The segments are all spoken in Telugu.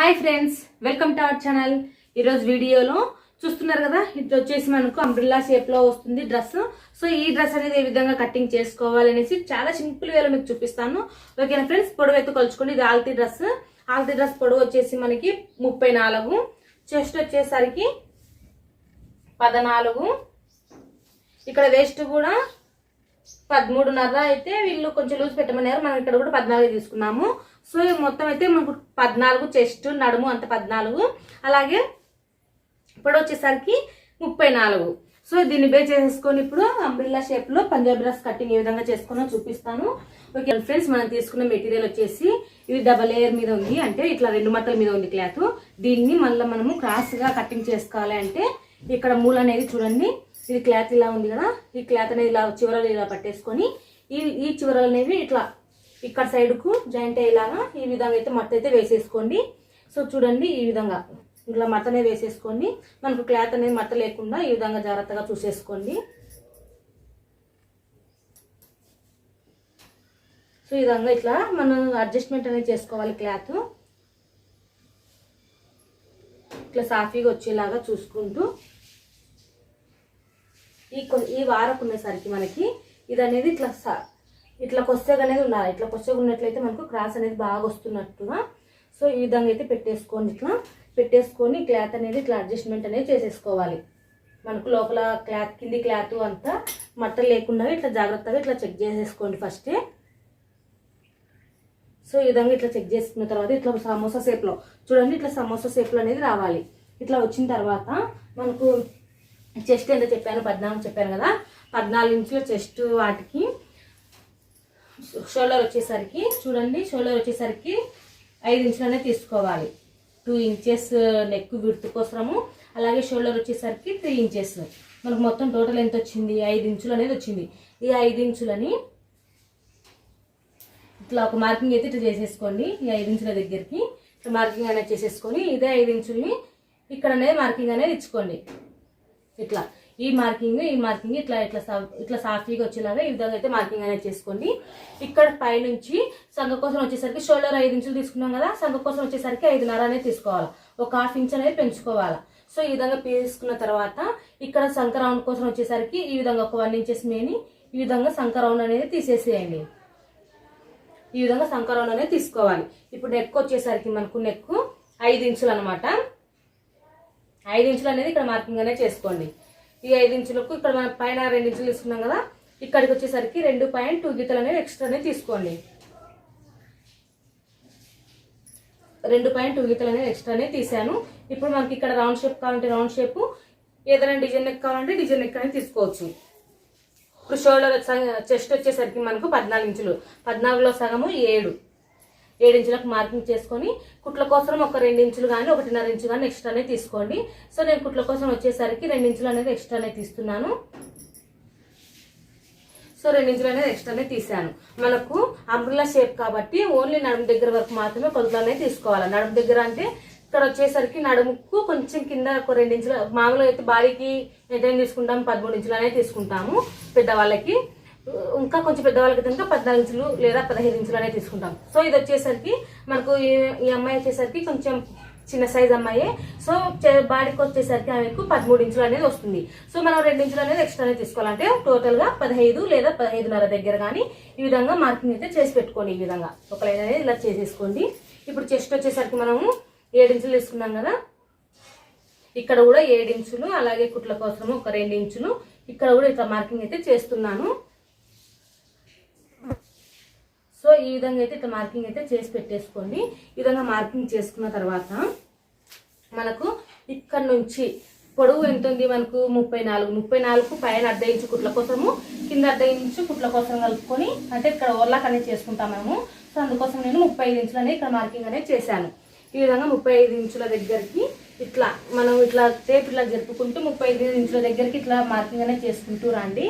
Hi friends welcome to our channel. ఈరోజు వీడియోలో చూస్తున్నారు కదా ఇది వచ్చేసి మనకు అంబ్రిల్లా షేప్లో వస్తుంది డ్రెస్ సో ఈ డ్రెస్ అనేది ఏ విధంగా కటింగ్ చేసుకోవాలి అనేసి చాలా సింపుల్ వేలో మీకు చూపిస్తాను. ఓకేనా ఫ్రెండ్స్ పొడవు అయితే కొలుచుకోండి. ఇది ఆల్తీ డ్రెస్ ఆల్తీ డ్రెస్ పొడవు వచ్చేసి మనకి ముప్పై నాలుగు. చెస్ట్ వచ్చేసరికి పద్నాలుగు. ఇక్కడ వేస్ట్ కూడా పదమూడున్నర. అయితే వీళ్ళు కొంచెం లూజ్ పెట్టమన్నారు. మనం ఇక్కడ కూడా పద్నాలుగు తీసుకున్నాము. సో మొత్తం అయితే మనకు పద్నాలుగు చెస్ట్ నడుము అంత పద్నాలుగు. అలాగే ఇప్పుడు వచ్చేసరికి ముప్పై నాలుగు. సో దీన్ని బే చేసేసుకొని ఇప్పుడు అంబ్రిల్లా షేప్లో పంజాబీ డ్రెస్ కటింగ్ ఏ విధంగా చేసుకున్నా చూపిస్తాను. ఓకే ఫ్రెండ్స్ మనం తీసుకున్న మెటీరియల్ వచ్చేసి ఇది డబల్ లేయర్ మీద ఉంది. అంటే ఇట్లా రెండు మట్టల మీద ఉంది క్లాత్ దీన్ని మళ్ళీ మనము క్రాస్గా కటింగ్ చేసుకోవాలి అంటే ఇక్కడ మూల అనేది చూడండి. ఇది క్లాత్ ఇలా ఉంది కదా. ఈ క్లాత్ అనేది ఇలా చివరలు ఇలా పట్టేసుకొని ఈ ఈ చివరలు అనేవి ఇట్లా ఇక్కడ సైడ్కు జాయింట్ అయ్యేలాగా ఈ విధంగా అయితే మట్ట అయితే వేసేసుకోండి. సో చూడండి ఈ విధంగా ఇట్లా మట్ట వేసేసుకోండి. మనకు క్లాత్ అనేది మట్ట లేకుండా ఈ విధంగా జాగ్రత్తగా చూసేసుకోండి. సో ఈ విధంగా ఇట్లా మనం అడ్జస్ట్మెంట్ అనేది చేసుకోవాలి క్లాత్. ఇట్లా సాఫీగా వచ్చేలాగా చూసుకుంటూ ఈ కొ- ఈ వారకు ఉండేసరికి మనకి ఇది అనేది ఇట్లా ఇట్లా కొత్తగా అనేది ఉండాలి. ఇట్లా కొత్తగా ఉన్నట్లయితే మనకు క్రాస్ అనేది బాగా వస్తున్నట్టుగా. సో ఈ విధంగా అయితే పెట్టేసుకోండి ఇట్లా. పెట్టేసుకొని క్లాత్ అనేది ఇట్లా అడ్జస్ట్మెంట్ అనేది చేసేసుకోవాలి. మనకు లోపల క్లాత్ కింది క్లాత్ అంతా మట్ట లేకుండా ఇట్లా జాగ్రత్తగా ఇట్లా చెక్ చేసేసుకోండి ఫస్టే. సో ఈ విధంగా ఇట్లా చెక్ చేసుకున్న తర్వాత ఇట్లా సమోసా షేప్లో. చూడండి ఇట్లా సమోసా షేప్లో అనేది రావాలి. ఇట్లా వచ్చిన తర్వాత మనకు చెస్ట్ ఎంత చెప్పాను? పద్నాలుగు చెప్పాను కదా? పద్నాలుగు ఇంచుల చెస్ట్ వాటికి షోల్డర్ వచ్చేసరికి చూడండి షోల్డర్ వచ్చేసరికి ఐదు ఇంచులనే తీసుకోవాలి. టూ ఇంచెస్ నెక్ విడుతు కోసము అలాగే షోల్డర్ వచ్చేసరికి త్రీ ఇంచెస్. మనకు మొత్తం టోటల్ ఎంత వచ్చింది? ఐదు ఇంచులు అనేది వచ్చింది. ఈ ఐదు ఇంచులని ఇట్లా ఒక మార్కింగ్ అయితే ఇట్లా చేసేసుకోండి ఈ ఐదు ఇంచుల దగ్గరికి. ఇట్లా మార్కింగ్ అనేది చేసేసుకొని ఇదే ఐదు ఇంచుల్ని ఇక్కడ అనేది మార్కింగ్ అనేది ఇచ్చుకోండి. ఇట్లా. ఈ మార్కింగ్ ఈ మార్కింగ్ ఇట్లా ఇట్లా సా- ఇట్లా సాఫీగా వచ్చేలాగా ఈ విధంగా అయితే మార్కింగ్ అనేది చేసుకోండి. ఇక్కడ పైనుంచి సంఘ కోసం వచ్చేసరికి షోల్డర్ ఐదు ఇంచులు తీసుకున్నాం కదా సంఘ కోసం వచ్చేసరికి ఐదున్నర అనేది తీసుకోవాలి. ఒక హాఫ్ ఇంచ్ అనేది పెంచుకోవాలి. సో ఈ విధంగా తీసుకున్న తర్వాత ఇక్కడ సంక రౌండ్ కోసం వచ్చేసరికి ఈ విధంగా ఒక వన్ ఇంచెస్ మేని ఈ విధంగా సంక రౌండ్ అనేది తీసేసేయండి. ఈ విధంగా సంక రౌండ్ అనేది తీసుకోవాలి. ఇప్పుడు నెక్ వచ్చేసరికి మనకు నెక్ ఐదు ఇంచులు అనమాట ఐదు ఇంచులు అనేది ఇక్కడ మార్కింగ్ అనేది చేసుకోండి. ఈ ఐదు ఇంచులకు ఇక్కడ మనం పైన రెండు ఇంచులు తీసుకున్నాం కదా ఇక్కడికి వచ్చేసరికి రెండు పాయింట్ టూ గీతలు అనేది ఎక్స్ట్రా తీసుకోండి. రెండు పాయింట్ టూ గీతలు అనేది ఎక్స్ట్రానే తీసాను ఇప్పుడు మనకి ఇక్కడ రౌండ్ షేప్ కావాలంటే రౌండ్ షేప్ ఏదైనా డిజైన్ నెక్ కావాలంటే డిజైన్ నెక్ అనేది తీసుకోవచ్చు. ఇప్పుడు షోల్డర్ చెస్ట్ వచ్చేసరికి మనకు పద్నాలుగు ఇంచులు పద్నాలుగులో సగము ఏడు. ఏడించులకు మార్కింగ్ చేసుకొని కుట్ల కోసం ఒక రెండు ఇంచులు కానీ ఒకటిన్నర ఇంచు కానీ ఎక్స్ట్రానే తీసుకోండి. సో నేను కుట్ల కోసం వచ్చేసరికి రెండు ఇంచులు అనేది ఎక్స్ట్రానే తీస్తున్నాను. సో రెండింంచులు అనేది ఎక్స్ట్రానే తీసాను మనకు అంబ్రిలా షేప్ కాబట్టి ఓన్లీ నడుము దగ్గర వరకు మాత్రమే కొలతలు అనేది తీసుకోవాలి. నడుము దగ్గర అంటే ఇక్కడ వచ్చేసరికి నడుముకు కొంచెం కింద ఒక రెండు మామూలుగా అయితే బాడీకి ఎంత తీసుకుంటాము పదమూడు ఇంచులు అనేది తీసుకుంటాము పెద్దవాళ్ళకి. ఇంకా కొంచెం పెద్దవాళ్ళకి కనుక పద్నాలుగు ఇంచులు లేదా పదహైదు ఇంచులు అనేది తీసుకుంటాం. సో ఇది వచ్చేసరికి మనకు ఈ- ఈ అమ్మాయి వచ్చేసరికి కొంచెం చిన్న సైజ్ అమ్మాయి. సో చే- బాడీకి వచ్చేసరికి ఆమెకు పదమూడు ఇంచులు అనేది వస్తుంది. సో మనం రెండు ఇంచులు అనేది ఎక్స్ట్రా అనేది తీసుకోవాలంటే టోటల్గా పదహైదు లేదా పదహైదున్నర దగ్గర కానీ ఈ విధంగా మార్కింగ్ అయితే చేసి పెట్టుకోండి ఈ విధంగా. ఒక లైన్ అనేది ఇలా చేసేసుకోండి. ఇప్పుడు చెస్ట్ వచ్చేసరికి మనము ఏడు ఇంచులు తీసుకున్నాం కదా. ఇక్కడ కూడా ఏడు ఇంచులు అలాగే కుట్ల కోసము ఒక రెండు ఇంచులు. ఇక్కడ కూడా ఇట్లా మార్కింగ్ అయితే చేస్తున్నాను. సో ఈ విధంగా అయితే ఇట్లా మార్కింగ్ అయితే చేసి పెట్టేసుకోండి. ఈ విధంగా మార్కింగ్ చేసుకున్న తర్వాత మనకు ఇక్కడ నుంచి పొడవు ఎంత ఉంది మనకు ముప్పై నాలుగు. ముప్పై నాలుగు పైన అర్ధ ఇంచు కుట్ల కోసము కింద అర్ధ ఇంచు కుట్ల కోసం కలుపుకొని అంటే ఇక్కడ ఓర్లాక్ అనేది చేసుకుంటాం మేము సో అందుకోసం నేను ముప్పై ఐదు ఇంచులు అనేది ఇక్కడ మార్కింగ్ అనేది చేశాను. ఈ విధంగా ముప్పై ఐదు ఇంచుల దగ్గరికి ఇట్లా మనం ఇట్లా టేప్ ఇట్లా జరుపుకుంటూ ముప్పై ఐదు ఇంచుల దగ్గరికి ఇట్లా మార్కింగ్ అనేది చేసుకుంటూ రండి.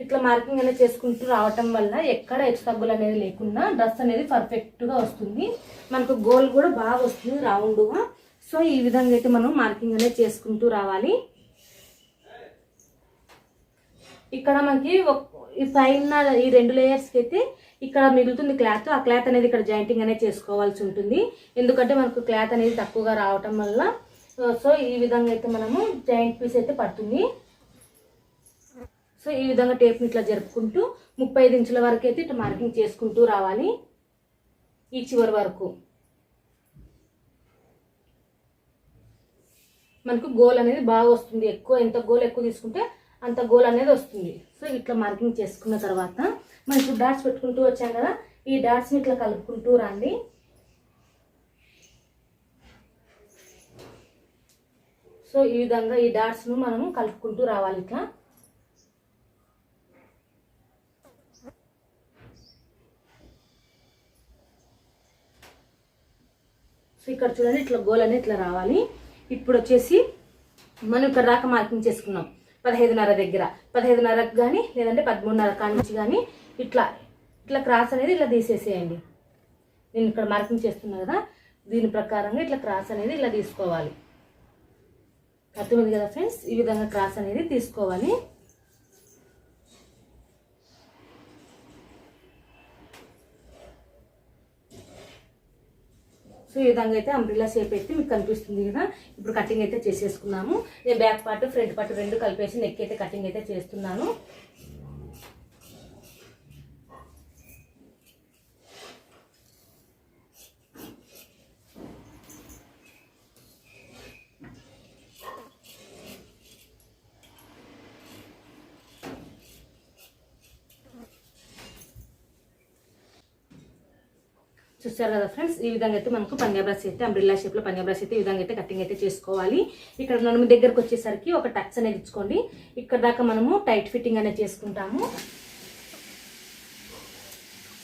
ఇట్లా మార్కింగ్ అనేది చేసుకుంటూ రావటం వల్ల ఎక్కడ హెచ్చు తగ్గులు అనేది లేకుండా డ్రెస్ అనేది పర్ఫెక్ట్గా వస్తుంది. మనకు గోల్ కూడా బాగా వస్తుంది రౌండ్గా సో ఈ విధంగా అయితే మనం మార్కింగ్ అనేది చేసుకుంటూ రావాలి. ఇక్కడ మనకి ఈ పైన ఈ రెండు లేయర్స్కి అయితే ఇక్కడ మిగులుతుంది క్లాత్. ఆ క్లాత్ అనేది ఇక్కడ జాయింటింగ్ అనేది చేసుకోవాల్సి ఉంటుంది. ఎందుకంటే మనకు క్లాత్ అనేది తక్కువగా రావటం వల్ల సో ఈ విధంగా అయితే మనము జాయింట్ పీస్ అయితే పడుతుంది. సో ఈ విధంగా టేప్ని ఇట్లా జరుపుకుంటూ ముప్పై ఐదు ఇంచుల వరకు అయితే ఇట్లా మార్కింగ్ చేసుకుంటూ రావాలి ఈ చివరి వరకు. మనకు గోల్ అనేది బాగా వస్తుంది. ఎక్కువ ఎంత గోల్ ఎక్కువ తీసుకుంటే అంత గోల్ అనేది వస్తుంది. సో ఇట్లా మార్కింగ్ చేసుకున్న తర్వాత మనం ఇప్పుడు డాట్స్ పెట్టుకుంటూ వచ్చాం కదా ఈ డాట్స్ని ఇట్లా కలుపుకుంటూ రండి. సో ఈ విధంగా ఈ డాట్స్ను మనము కలుపుకుంటూ రావాలి ఇట్లా. సో ఇక్కడ చూడండి ఇట్లా గోల్ అనేది ఇట్లా రావాలి. ఇప్పుడు వచ్చేసి మనం ఇక్కడ దాకా మార్కింగ్ చేసుకున్నాం. పదహైదున్నర దగ్గర. పదహైదున్నరకు కానీ లేదంటే పదమూడున్నర కాడ నుంచి కానీ ఇట్లా ఇట్లా క్రాస్ అనేది ఇట్లా తీసేసేయండి. నేను ఇక్కడ మార్కింగ్ చేస్తున్నా కదా దీని ప్రకారంగా ఇట్లా క్రాస్ అనేది ఇట్లా తీసుకోవాలి. అర్థమైంది కదా ఫ్రెండ్స్? ఈ విధంగా క్రాస్ అనేది తీసుకోవాలి. సో ఈ విధంగా అయితే అంబ్రిల్లా షేప్ అయితే మీకు కనిపిస్తుంది కదా. ఇప్పుడు కటింగ్ అయితే చేసేసుకున్నాము. నేను బ్యాక్ పార్ట్ ఫ్రంట్ పార్ట్ రెండు కలిపేసి నెక్ అయితే కటింగ్ అయితే చేస్తున్నాను. చూసారు కదా ఫ్రెండ్స్? ఈ విధంగా అయితే మనకు పంజాబ్ డ్రెస్ అయితే అంబ్రిల్లా షేప్లో పంజాబ్ అయితే ఈ విధంగా అయితే కటింగ్ అయితే చేసుకోవాలి. ఇక్కడ నడుము దగ్గరకు వచ్చేసరికి ఒక టక్స్ అనేది ఇచ్చుకోండి. ఇక్కడ దాకా మనము టైట్ ఫిట్టింగ్ అనేది చేసుకుంటాము.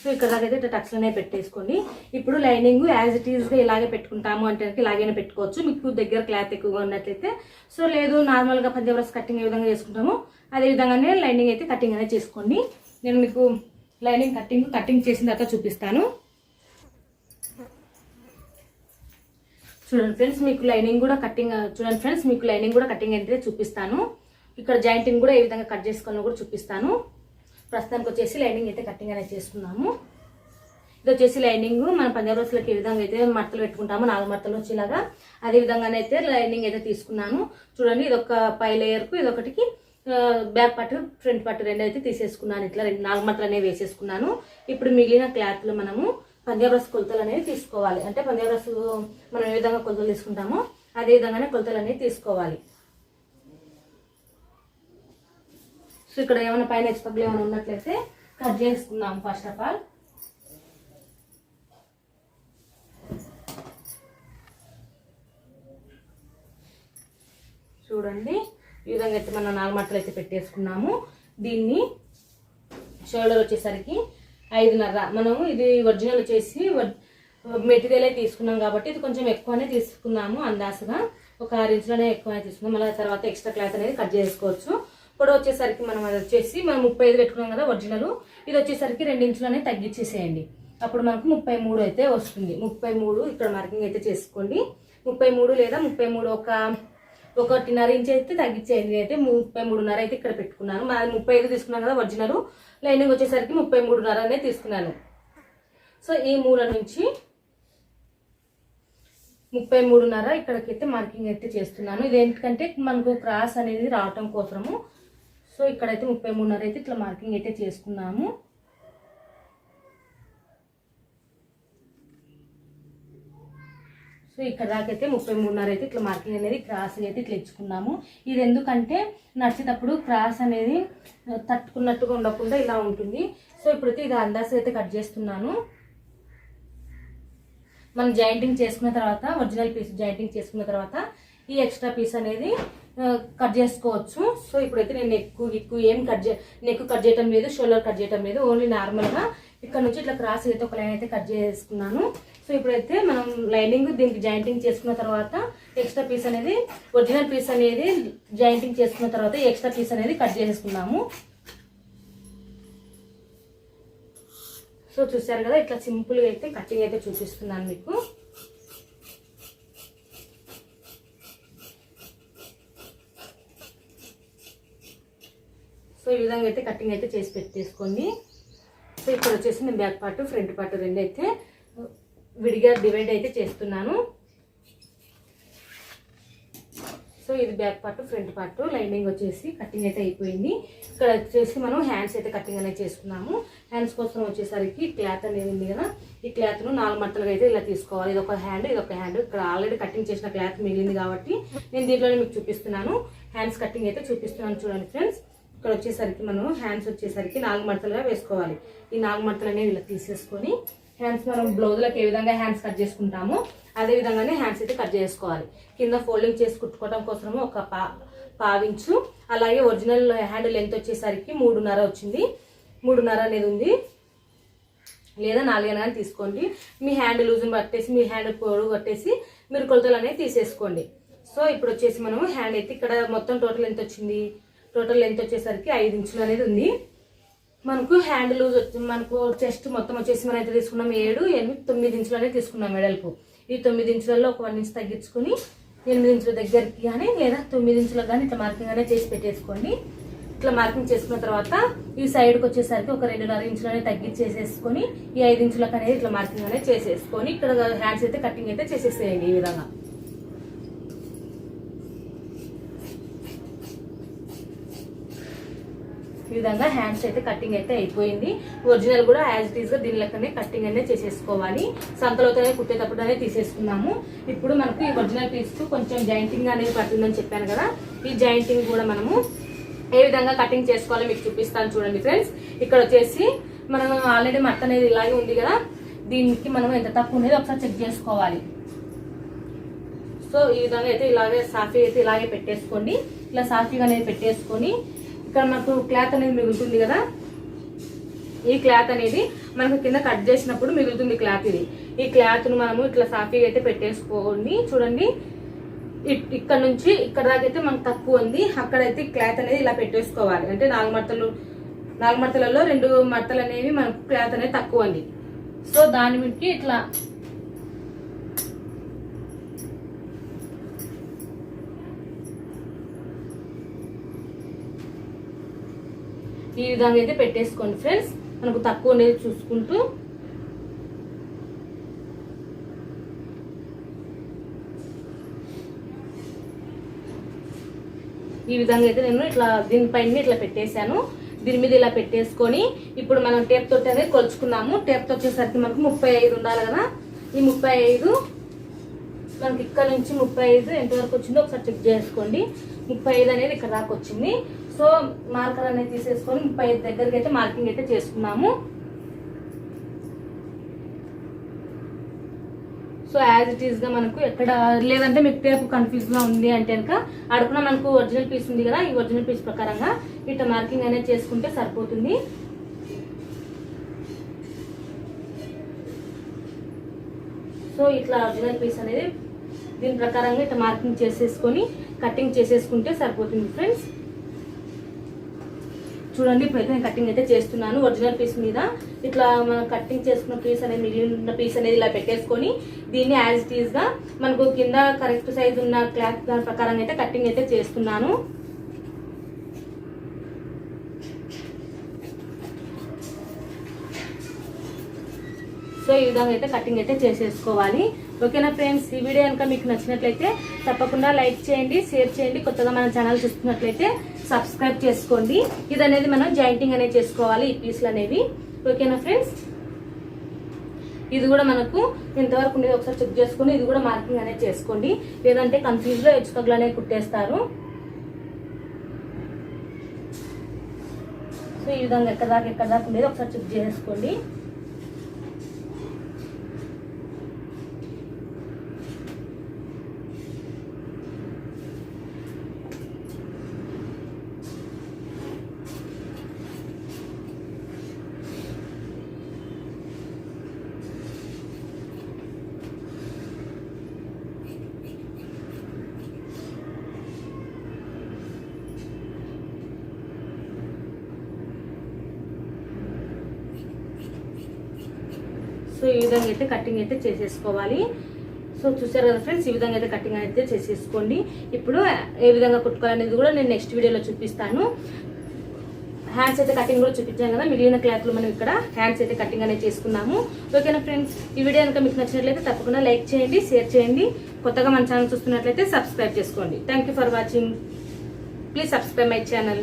సో ఇక్కడ దాకా అయితే టక్స్ అనేవి పెట్టేసుకోండి. ఇప్పుడు లైనింగ్ యాజ్ ఇట్ ఈస్గా ఇలాగే పెట్టుకుంటాము అంటే ఇలాగైనా పెట్టుకోవచ్చు. మీకు దగ్గర క్లాత్ ఎక్కువగా ఉన్నట్లయితే. సో లేదు నార్మల్గా పంజాబ్ డ్రెస్ కటింగ్ ఏ విధంగా చేసుకుంటాము. అదే విధంగానే లైనింగ్ అయితే కటింగ్ అనేది చేసుకోండి. నేను మీకు లైనింగ్ కటింగ్ కటింగ్ చేసిన తర్వాత చూపిస్తాను. చూడండి ఫ్రెండ్స్ మీకు లైనింగ్ కూడా కటింగ్ చూడండి ఫ్రెండ్స్ మీకు లైనింగ్ కూడా కటింగ్ అయితే చూపిస్తాను. ఇక్కడ జాయింటింగ్ కూడా ఏ విధంగా కట్ చేసుకున్నా కూడా చూపిస్తాను. ప్రస్తుతానికి వచ్చేసి లైనింగ్ అయితే కటింగ్ అనేది చేసుకున్నాము. ఇది వచ్చేసి లైనింగ్ మన పంజాబ్ రోజులకి ఏ విధంగా అయితే మడతలు పెట్టుకుంటాము నాలుగు మడతలు వచ్చేలాగా అదే విధంగానైతే లైనింగ్ అయితే తీసుకున్నాను. చూడండి ఇది ఒక పై లేయర్కు ఇది ఒకటికి బ్యాక్ పార్ట్ ఫ్రంట్ పార్ట్ రెండు అయితే తీసేసుకున్నాను. ఇట్లా రెండు నాలుగు మడతలు అనేవి వేసేసుకున్నాను. ఇప్పుడు మిగిలిన క్లాత్లు మనము పంజాబ్ కొలతలు అనేవి తీసుకోవాలి. అంటే పంజాబ్ మనం ఏ విధంగా కొలతలు తీసుకుంటామో అదే విధంగానే కొలతలు అనేవి తీసుకోవాలి. సో ఇక్కడ ఏమైనా పైన ఎక్స్పగ్లు ఏమైనా ఉన్నట్లయితే కట్ చేసుకుందాం ఫస్ట్ ఆఫ్ ఆల్. చూడండి ఈ విధంగా అయితే మనం నాలుగు మట్టలు అయితే పెట్టేసుకున్నాము. దీన్ని షోల్డర్ వచ్చేసరికి ఐదున్నర. మనము ఇది ఒరిజినల్ వచ్చేసి మెటీరియల్ అయితే తీసుకున్నాం కాబట్టి ఇది కొంచెం ఎక్కువనే తీసుకున్నాము అందాసగా. ఒక ఆరు ఇంచులనే ఎక్కువనే తీసుకున్నాం. మళ్ళీ తర్వాత ఎక్స్ట్రా క్లాత్ అనేది కట్ చేసుకోవచ్చు. పొడవు వచ్చేసరికి మనం అది వచ్చేసి మనం ముప్పై ఐదు పెట్టుకున్నాం కదా ఒరిజినల్. ఇది వచ్చేసరికి రెండు ఇంచులనే తగ్గించేసేయండి అప్పుడు మనకు ముప్పై మూడు అయితే వస్తుంది. ముప్పై మూడు ఇక్కడ మార్కింగ్ అయితే చేసుకోండి. ముప్పై మూడు లేదా ముప్పై మూడు ఒక ఒకటిన్నర ఇంచ్ అయితే తగ్గించేయండి. అయితే ముప్పై మూడున్నర అయితే ఇక్కడ పెట్టుకున్నాను. మాది ముప్పై ఐదు తీసుకున్నాను కదా ఒరిజినల్. లైనింగ్ వచ్చేసరికి ముప్పై మూడున్నర అనేది తీసుకున్నాను. సో ఈ మూల నుంచి ముప్పై మూడున్నర ఇక్కడికైతే మార్కింగ్ అయితే చేస్తున్నాను. ఇది ఏంటంటే మనకు క్రాస్ అనేది రావటం కోసము. సో ఇక్కడైతే ముప్పై మూడున్నర అయితే ఇట్లా మార్కింగ్ అయితే చేసుకున్నాము. సో ఇక్కడ దాకైతే ముప్పై మూడున్నర అయితే ఇట్లా మార్కింగ్ అనేది క్రాస్ అయితే ఇట్లా ఇచ్చుకున్నాము. ఇది ఎందుకంటే నడిచేటప్పుడు క్రాస్ అనేది తట్టుకున్నట్టుగా ఉండకుండా ఇలా ఉంటుంది. సో ఇప్పుడైతే ఇది అందాస అయితే కట్ చేస్తున్నాను. మనం జాయింటింగ్ చేసుకున్న తర్వాత ఒరిజినల్ పీస్ జాయింటింగ్ చేసుకున్న తర్వాత ఈ ఎక్స్ట్రా పీస్ అనేది కట్ చేసుకోవచ్చు. సో ఇప్పుడైతే నేను నెక్ ఎక్కువ ఏం కట్ చే నెక్ కట్ చేయటం లేదు షోల్డర్ కట్ చేయటం లేదు ఓన్లీ నార్మల్గా ఇక్కడ నుంచి ఇట్లా క్రాస్ అయితే ఒక లైన్ అయితే కట్ చేసుకున్నాను సో ఇప్పుడైతే మనం లైనింగ్ దీనికి జాయింటింగ్ చేసుకున్న తర్వాత ఎక్స్ట్రా పీస్ అనేది ఒరిజినల్ పీస్ అనేది జాయింటింగ్ చేసుకున్న తర్వాత ఎక్స్ట్రా పీస్ అనేది కట్ చేసుకున్నాము సో చూసారు కదా ఇట్లా సింపుల్గా అయితే కటింగ్ అయితే చూపిస్తున్నాను మీకు. సో ఈ విధంగా అయితే కటింగ్ అయితే చేసి పెట్టేసుకోండి సో ఇక్కడ వచ్చేసి నేను బ్యాక్ పార్ట్ ఫ్రంట్ పార్ట్ రెండు అయితే విడిగా డివైడ్ అయితే చేస్తున్నాను. సో ఇది back part front part lining వచ్చేసి కటింగ్ అయితే అయిపోయింది. ఇక్కడ వచ్చేసి మనం హ్యాండ్స్ అయితే కటింగ్ అనేది చేసుకున్నాము. హ్యాండ్స్ కోసం వచ్చేసరికి క్లాత్ అనేది ఉంది కదా ఈ క్లాత్ను నాలుగు మట్టలుగా అయితే ఇలా తీసుకోవాలి. ఇది ఒక హ్యాండ్ ఇది ఒక హ్యాండ్. ఇక్కడ ఆల్రెడీ కటింగ్ చేసిన క్లాత్ మిగిలింది కాబట్టి నేను దీంట్లోనే మీకు చూపిస్తున్నాను. హ్యాండ్స్ కటింగ్ అయితే చూపిస్తున్నాను చూడండి ఫ్రెండ్స్. ఇక్కడ వచ్చేసరికి మనం హ్యాండ్స్ వచ్చేసరికి నాలుగు మడతలుగా వేసుకోవాలి. ఈ నాలుగు మడతలు అనేవి ఇలా తీసేసుకొని హ్యాండ్స్ మనం బ్లౌజ్లకు ఏ విధంగా హ్యాండ్స్ కట్ చేసుకుంటామో అదే విధంగానే హ్యాండ్స్ అయితే కట్ చేసుకోవాలి. కింద ఫోల్డింగ్ చేసి కుట్టుకోవడం కోసము ఒక పా పావించు. అలాగే ఒరిజినల్ హ్యాండ్ లెంత్ వచ్చేసరికి మూడున్నర వచ్చింది. మూడున్నర అనేది ఉంది. లేదా నాలుగైనా కానీ తీసుకోండి. మీ హ్యాండ్ లూజ్ని పట్టేసి మీ హ్యాండ్ పొడుగు పట్టేసి మీరు కొలతలు అనేవి తీసేసుకోండి. సో ఇప్పుడు వచ్చేసి మనం హ్యాండ్ అయితే ఇక్కడ మొత్తం టోటల్ ఎంత వచ్చింది? టోటల్ లెంత్ వచ్చేసరికి ఐదు ఇంచులు అనేది ఉంది. మనకు హ్యాండ్ లూజ్ వచ్చి మనకు చెస్ట్ మొత్తం వచ్చేసి మనం అయితే తీసుకున్నాం? ఏడు ఎనిమిది తొమ్మిది ఇంచులు అనేది తీసుకున్నాం మెడల్పు. ఈ తొమ్మిది ఇంచులలో ఒక వన్ ఇంచ్ తగ్గించుకొని ఎనిమిది ఇంచుల దగ్గరికి కానీ లేదా తొమ్మిది ఇంచులకు కానీ ఇట్లా మార్కింగ్ అనేది చేసి పెట్టేసుకోండి. ఇట్లా మార్కింగ్ చేసుకున్న తర్వాత ఈ సైడ్కి వచ్చేసరికి ఒక రెండున్నర ఇంచులు అనేది తగ్గించేసేసుకొని ఈ ఐదు ఇంచులకు అనేది ఇట్లా మార్కింగ్ అనేది చేసేసుకొని ఇక్కడ హ్యాండ్స్ అయితే కటింగ్ అయితే చేసేసేయండి ఈ విధంగా. విధంగా హ్యాండ్స్ అయితే కటింగ్ అయితే అయిపోయింది. ఒరిజినల్ కూడా యాజ్ ఇట్ ఈస్గా దీని లెక్కనే కటింగ్ అనేది చేసేసుకోవాలి. సంతలోతోనే కుట్టేటప్పుడు అనేది తీసేసుకున్నాము. ఇప్పుడు మనకు ఈ ఒరిజినల్ పీస్ కొంచెం జాయింటింగ్ అనేది పడుతుందని చెప్పాను కదా. ఈ జాయింటింగ్ కూడా మనము ఏ విధంగా కటింగ్ చేసుకోవాలో మీకు చూపిస్తాను చూడండి ఫ్రెండ్స్. ఇక్కడ వచ్చేసి మనం ఆల్రెడీ మట్ట అనేది ఇలాగే ఉంది కదా. దీనికి మనం ఎంత తక్కువ ఉండేది ఒకసారి చెక్ చేసుకోవాలి. సో ఈ విధంగా అయితే ఇలాగే సాఫీ అయితే ఇలాగే పెట్టేసుకోండి. ఇలా సాఫీగా అనేది పెట్టేసుకొని ఇక్కడ మనకు క్లాత్ అనేది మిగులుతుంది కదా? ఈ క్లాత్ అనేది మనకు కింద కట్ చేసినప్పుడు మిగులుతుంది క్లాత్ ఇది. ఈ క్లాత్ను మనము ఇట్లా సాఫీగా అయితే పెట్టేసుకోండి. చూడండి. ఇ- ఇక్కడ నుంచి ఇక్కడ దాకైతే అయితే మనకు తక్కువ ఉంది. అక్కడైతే క్లాత్ అనేది ఇలా పెట్టేసుకోవాలి. అంటే నాలుగు మడతలు నాలుగు మడతలలో రెండు మడతలు అనేవి మనకు క్లాత్ అనేది తక్కువ ఉంది. సో దాని బట్టి ఇట్లా ఈ విధంగా అయితే పెట్టేసుకోండి ఫ్రెండ్స్. మనకు తక్కువ ఉండేది చూసుకుంటూ. ఈ విధంగా అయితే నేను ఇట్లా దీనిపైన ఇట్లా పెట్టేశాను. దీని మీద ఇలా పెట్టేసుకొని ఇప్పుడు మనం టేప్ తోటి అనేది కొలుచుకున్నాము. టేప్తో వచ్చేసరికి మనకు ముప్పై ఐదు ఉండాలి కదా. ఈ ముప్పై ఐదు మనకి ఇక్కడ నుంచి ముప్పై ఐదు ఎంతవరకు వచ్చిందో ఒకసారి చెక్ చేసుకోండి. ముప్పై ఐదు అనేది ఇక్కడ దాకా వచ్చింది. సో మార్కర్ అనేది తీసేసుకొని ముప్పై ఐదు దగ్గరికి అయితే మార్కింగ్ అయితే చేసుకున్నాము. సో యాజ్ ఇట్ ఈస్గా మనకు ఎక్కడ లేదంటే మీకు టేపు కన్ఫ్యూజ్గా ఉంది అంటే కనుక అడుగున మనకు ఒరిజినల్ పీస్ ఉంది కదా ఈ ఒరిజినల్ పీస్ ప్రకారంగా ఇట్లా మార్కింగ్ అనేది చేసుకుంటే సరిపోతుంది. సో ఇట్లా ఒరిజినల్ పీస్ అనేది దీని ప్రకారంగా ఇట్లా మార్కింగ్ చేసేసుకొని కటింగ్ చేసేసుకుంటే సరిపోతుంది ఫ్రెండ్స్ చూడండి ఇప్పుడైతే నేను కటింగ్ అయితే చేస్తున్నాను ఒరిజినల్ పీస్ మీద. ఇట్లా మనం కటింగ్ చేసుకున్న పీస్ అనేది మిగిలిన పీస్ అనేది ఇలా పెట్టేసుకొని దీన్ని యాజ్ ఇట్ ఈస్గా మనకు కింద కరెక్ట్ సైజ్ ఉన్న క్లాత్ దాని ప్రకారం అయితే కటింగ్ అయితే చేస్తున్నాను. సో ఈ విధంగా అయితే కటింగ్ అయితే చేసేసుకోవాలి. ఓకేనా ఫ్రెండ్స్ ఈ వీడియో కనుక మీకు నచ్చినట్లయితే తప్పకుండా లైక్ చేయండి షేర్ చేయండి. కొత్తగా మన ఛానల్ చూస్తున్నట్లయితే సబ్స్క్రైబ్ చేసుకోండి. ఇది అనేది మనం జాయింటింగ్ అనేది చేసుకోవాలి ఈ పీస్లు అనేవి. ఓకేనా ఫ్రెండ్స్ ఇది కూడా మనకు ఎంతవరకు ఉండేది ఒకసారి చెక్ చేసుకుని ఇది కూడా మార్కింగ్ అనేది చేసుకోండి. లేదంటే కన్ఫ్యూజ్లో హెచ్చుకగ్లు అనేవి కుట్టేస్తారు. సో ఈ విధంగా ఎక్కడ దాకా ఎక్కడ దాకా ఉండేది ఒకసారి చెక్ చేసుకోండి. ఈ విధంగా అయితే కటింగ్ అయితే చేసేసుకోవాలి. సో చూసారు కదా ఫ్రెండ్స్ ఈ విధంగా అయితే కటింగ్ అయితే చేసేసుకోండి. ఇప్పుడు ఏ విధంగా కుట్టుకోవాలనేది కూడా నేను నెక్స్ట్ వీడియోలో చూపిస్తాను. హ్యాండ్స్ అయితే కటింగ్ కూడా చూపించాను కదా మిగిలిన క్లాత్లు మనం ఇక్కడ హ్యాండ్స్ అయితే కటింగ్ అనేది చేసుకున్నాము. ఓకేనా ఫ్రెండ్స్ ఈ వీడియో కనుక మీకు నచ్చినట్లయితే తప్పకుండా లైక్ చేయండి షేర్ చేయండి. కొత్తగా మన ఛానల్ చూస్తున్నట్లయితే సబ్స్క్రైబ్ చేసుకోండి. Thank you for watching please subscribe my channel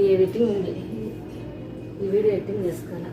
ఇది ఎడిటింగ్ ఉంది. ఈ వీడియో ఎడిటింగ్ చేసుకోవాలి?